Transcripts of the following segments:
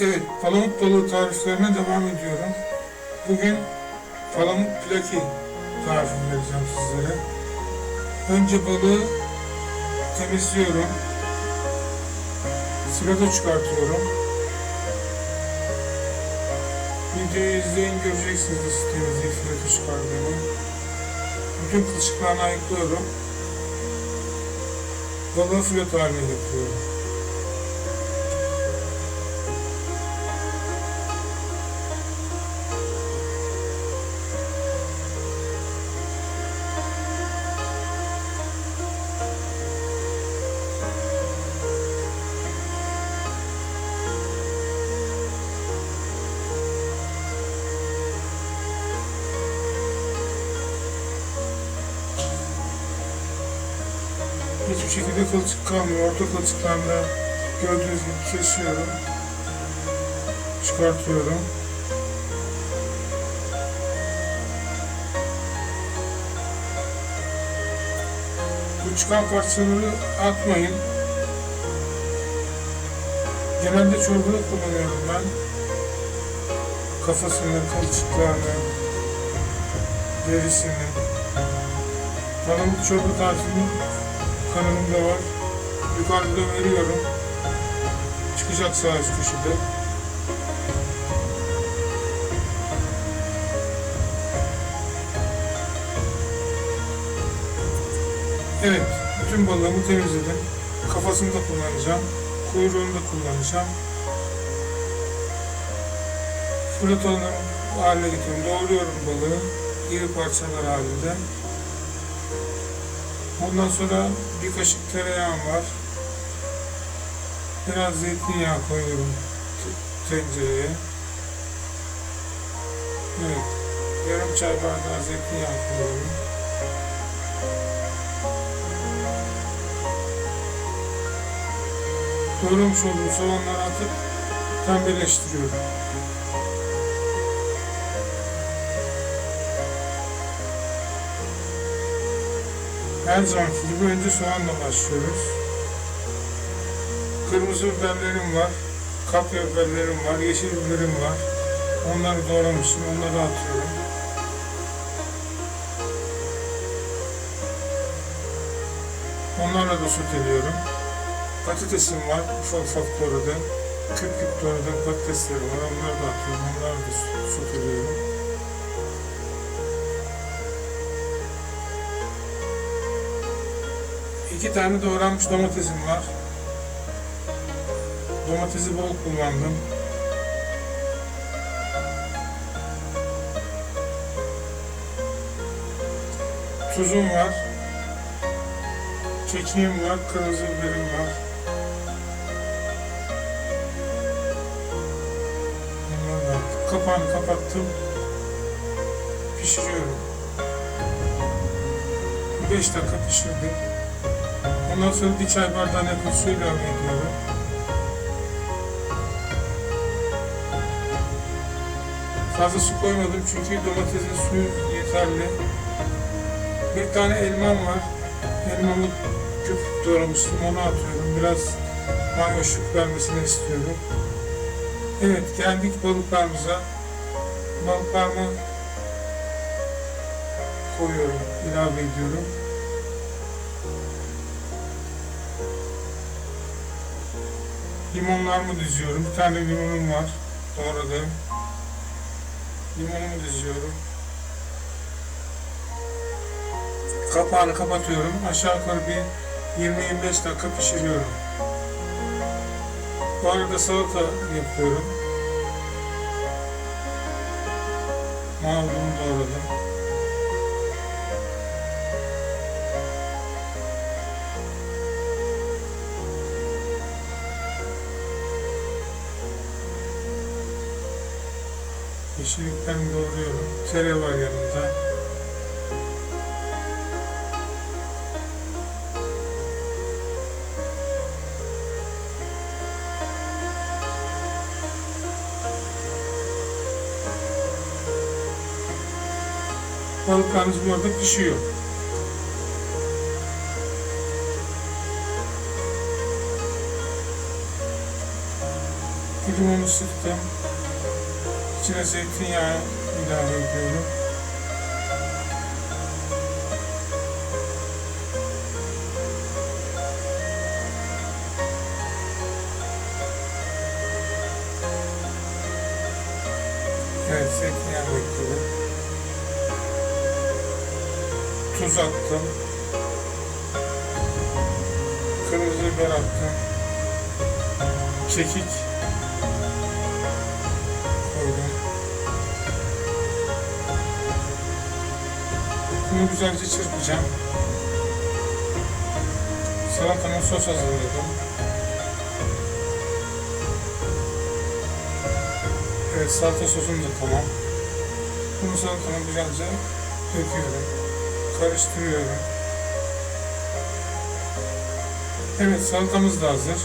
Evet, palamut balığı tariflerine devam ediyorum. Bugün palamut plaki tarifini vereceğim sizlere. Önce balığı temizliyorum. Sırada çıkartıyorum. Videoyu izleyin göreceksiniz nasıl temizleyip fileto çıkardığımı. Bütün kılçıklarını ayıklıyorum. Balığı fileto haline getiriyorum. Hiçbir şekilde kılçık kalmıyor. Orta kılçıklarını da gördüğünüz gibi kesiyorum. Çıkartıyorum. Bu çıkan parçaları atmayın. Genelde çorbada kullanıyorum ben. Kafasını, kılçıklarını, derisini. Palamut çorba tarifini kanalımda var. Yukarıda veriyorum. Çıkacak sağ üst köşede. Evet, bütün balığımı temizledim. Kafasını da kullanacağım. Kuyruğunu da kullanacağım. Fırlatanın haline getiriyorum. Doğruyorum balığı. İri parçalar halinde. Ondan sonra bir kaşık tereyağım var. Biraz zeytinyağı koyuyorum tencereye. Evet. Yarım çay bardağı zeytinyağı koyuyorum. Doğramış olduğum soğanları atıp pembeleştiriyorum. Her zamanki gibi önce soğanla başlıyoruz. Kırmızı biberlerim var, kapya biberlerim var, yeşil biberim var. Onları doğramışım, onları atıyorum. Onlarla da soteliyorum. Patatesim var, ufak ufak doğradım. Küp küp doğradığım patateslerim var, onları da atıyorum, onları da soteliyorum. İki tane doğranmış domatesim var. Domatesi bol kullandım. Tuzum var. Kekiğim var, kırmızı biberim var. Bunları. Kapağını kapattım. Pişiriyorum. 5 dakika pişirdim. Ondan sonra bir çay bardağı yakın su ilave ediyorum. Fazla su koymadım çünkü domatesin suyu yeterli. Bir tane elmam var. Elmamı küp doğramıştım onu atıyorum. Biraz mayhoşluk vermesini istiyorum. Evet geldik balıklarımıza. Balıklarımı koyuyorum, ilave ediyorum. Limonlarımı diziyorum. Bir tane limonum var. Doğradım. Limonumu diziyorum. Kapağını kapatıyorum. Aşağı yukarı bir 20-25 dakika pişiriyorum. Bu arada salata yapıyorum. Marulumu doğradım. Yeşillikten doğruyorum. Tere var yanında. Balıklarımız bu arada pişiyor. Limonu sıktım. İçine zeytinyağı ilave ediyorum. Evet, zeytinyağı ekledim. Tuz attım. Kırmızı biber attım. Kekik koydum. Bunu güzelce çırpacağım. Salatama sos hazırladım. Evet salata sosum da tamam. Bunu salatama güzelce döküyorum. Karıştırıyorum. Evet salatamız da hazır.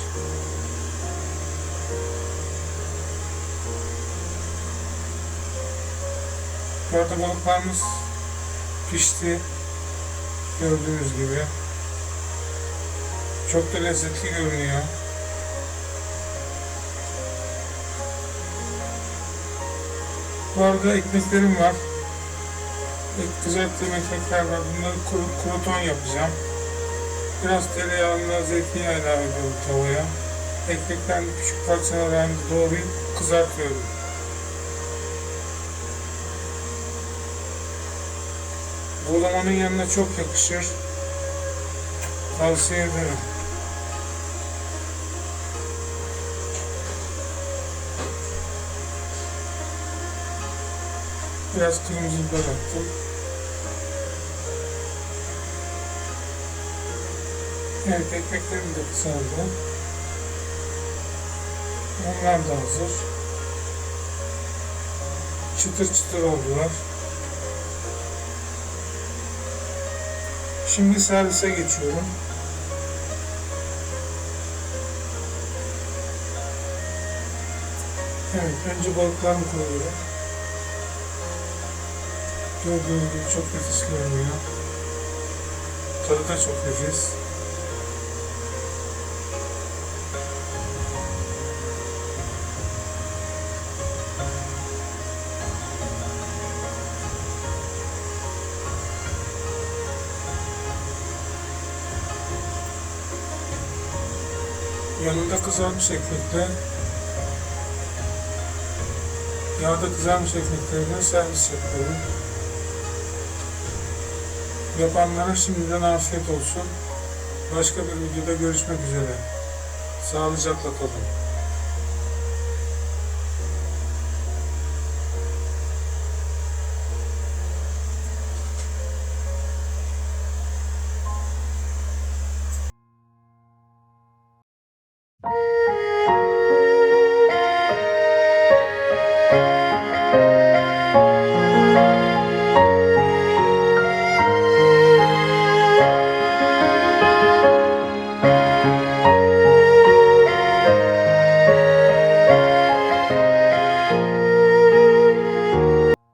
Bu arada balıklarımız pişti. Gördüğünüz gibi. Çok da lezzetli görünüyor. Bu arada ekmeklerim var. Ek, kızarttığım ekmekler var. Bunları kuru, kruton yapacağım. Biraz tereyağına zeytinyağı ilave ediyorum tavaya. Ekmeklerini küçük parçalar halinde doğrayıp kızartıyorum. Buğulamanın yanına çok yakışır. Tavsiye ederim. Biraz kırmızı biber attım. Evet ekmeklerim de kızardı. Onlar da hazır. Çıtır çıtır oldular. Şimdi servise geçiyorum. Evet, önce balıklarımı koyuyorum. Gördüğünüz gibi çok nefis görünüyor. Tadı da çok nefis. Yanında kızarmış ekmekle yağda kızarmış ekmeklerine servis yapıyorum. Yapanlara şimdiden afiyet olsun. Başka bir videoda görüşmek üzere. Sağlıcakla kalın.